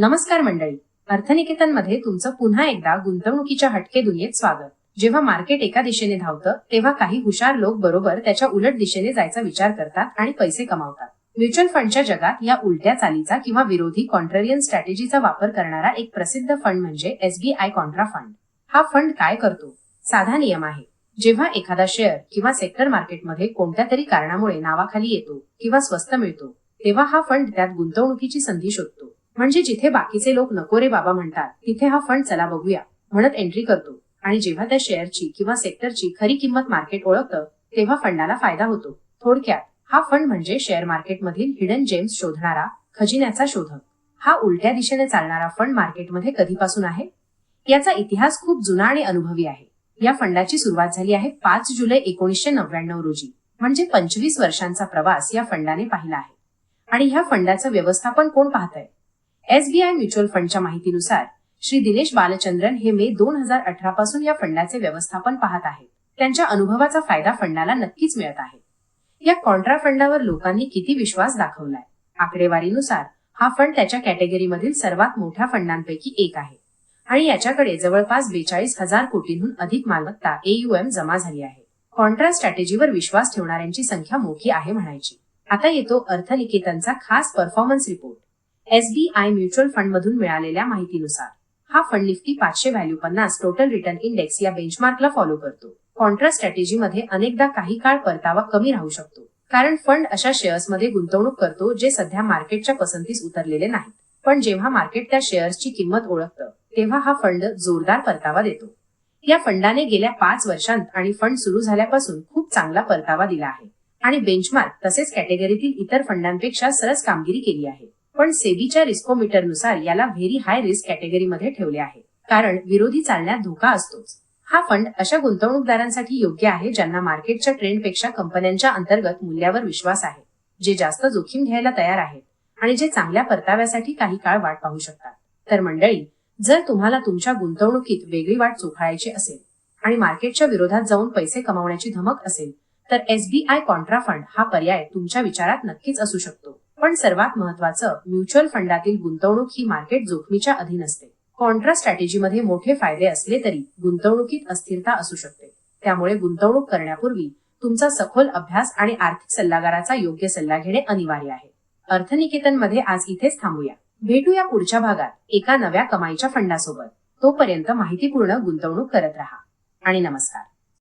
नमस्कार मंडळी. अर्थनिकेतनमध्ये तुमचं पुन्हा एकदा गुंतवणुकीच्या हटके दुनियेत स्वागत. जेव्हा मार्केट एका दिशेने धावतं तेव्हा काही हुशार लोक बरोबर त्याच्या उलट दिशेने जायचा विचार करतात आणि पैसे कमावतात. म्युच्युअल फंडच्या जगात या उलट्या चालीचा किंवा विरोधी कॉन्ट्रेरियन स्ट्रॅटेजीचा वापर करणारा एक प्रसिद्ध फंड म्हणजे एसबीआय कॉन्ट्रा फंड. हा फंड काय करतो? साधा नियम आहे. जेव्हा एखादा शेअर किंवा सेक्टर मार्केटमध्ये कोणत्या तरी कारणामुळे नावाखाली येतो किंवा स्वस्त मिळतो तेव्हा हा फंड त्यात गुंतवणुकीची संधी शोधतो. म्हणजे जिथे बाकीचे लोक नको रे बाबा म्हणतात तिथे हा फंड चला बघूया म्हणत एंट्री करतो. आणि जेव्हा त्या शेअरची किंवा सेक्टरची खरी किंमत मार्केट ओळखतं तेव्हा फंडाला फायदा होतो. थोडक्यात हा फंड म्हणजे शेअर मार्केटमधील हिडन जेम्स शोधणारा खजिन्याचा शोधक. हा उलट्या दिशेने चालणारा फंड मार्केटमध्ये कधीपासून आहे? याचा इतिहास खूप जुना आणि अनुभवी आहे. या फंडाची सुरुवात झाली आहे पाच जुलै एकोणीसशे नव्याण्णव रोजी. म्हणजे पंचवीस वर्षांचा प्रवास या फंडाने पाहिला आहे. आणि ह्या फंडाचं व्यवस्थापन कोण पाहतंय? एसबीआय म्युच्युअल फंडच्या माहितीनुसार श्री दिनेश बालचंद्रन हे मे दोन हजार अठरा पासून या फंडाचे व्यवस्थापन पाहत आहेत. त्यांच्या अनुभवाचा फायदा फंडाला नक्कीच मिळत आहे. या कॉन्ट्रा फंडावर लोकांनी किती विश्वास दाखवलाय? आकडेवारीनुसार हा फंड त्याच्या कॅटेगरीमधील सर्वात मोठ्या फंडांपैकी एक आहे. आणि याच्याकडे जवळपास बेचाळीस हजार कोटींहून अधिक मालमत्ता एयुएम जमा झाली आहे. कॉन्ट्रा स्ट्रॅटेजीवर विश्वास ठेवणाऱ्यांची संख्या मोठी आहे म्हणायची. आता येतो अर्थनिकेतनचा खास performance report. SBI mutual fund मधून मिळालेल्या माहितीनुसार हा फंड निफ्टी पाचशे व्हॅल्यू पन्नास टोटल रिटर्न इंडेक्स या बेंचमार्कला फॉलो करतो. कॉन्ट्रा स्ट्रॅटेजीमध्ये अनेकदा काही काळ परतावा कमी राहू शकतो कारण फंड अशा शेअर्समध्ये गुंतवणूक करतो जे सध्या मार्केटच्या पसंतीस उतरलेले नाहीत. पण जेव्हा मार्केट त्या शेअर्सची किंमत ओळखतं तेव्हा हा फंड जोरदार परतावा देतो. या फंडाने गेल्या पाच वर्षांत आणि फंड सुरू झाल्यापासून खूप चांगला परतावा दिला आहे आणि बेंचमार्क तसेच कॅटेगरीतील इतर फंडांपेक्षा सरस कामगिरी केली आहे. पण सेबीच्या रिस्कोमीटरनुसार याला व्हेरी हाय रिस्क कॅटेगरीमध्ये ठेवले आहे. कारण विरोधी चालण्यात धोका असतोच. हा फंड अशा गुंतवणूकदारांसाठी योग्य आहे ज्यांना मार्केटच्या ट्रेंडपेक्षा कंपन्यांच्या अंतर्गत मूल्यावर विश्वास आहे जे जास्त जोखीम घ्यायला तयार आहेत आणि जे चांगल्या परताव्यासाठी काही काळ वाट पाहू शकतात. तर मंडळी जर तुम्हाला तुमच्या गुंतवणुकीत वेगळी वाट चोखाळायची असेल आणि मार्केटच्या विरोधात जाऊन पैसे कमावण्याची धमक असेल तर एसबीआय कॉन्ट्रा फंड हा पर्याय तुमच्या विचारात नक्कीच असू शकतो. पण सर्वात महत्वाचं म्युच्युअल फंडातील गुंतवणूक ही मार्केट जोखमीच्या अधीन असते. कॉन्ट्रा स्ट्रॅटेजीमध्ये मोठे फायदे असले तरी गुंतवणुकीत अस्थिरता असू शकते. त्यामुळे गुंतवणूक करण्यापूर्वी तुमचा सखोल अभ्यास आणि आर्थिक सल्लागाराचा योग्य सल्ला घेणे अनिवार्य आहे. अर्थनिकेतनमध्ये आज इथेच थांबूया. भेटूया पुढच्या भागात एका नव्या कमाईच्या फंडासोबत. तोपर्यंत माहितीपूर्ण गुंतवणूक करत राहा. आणि नमस्कार.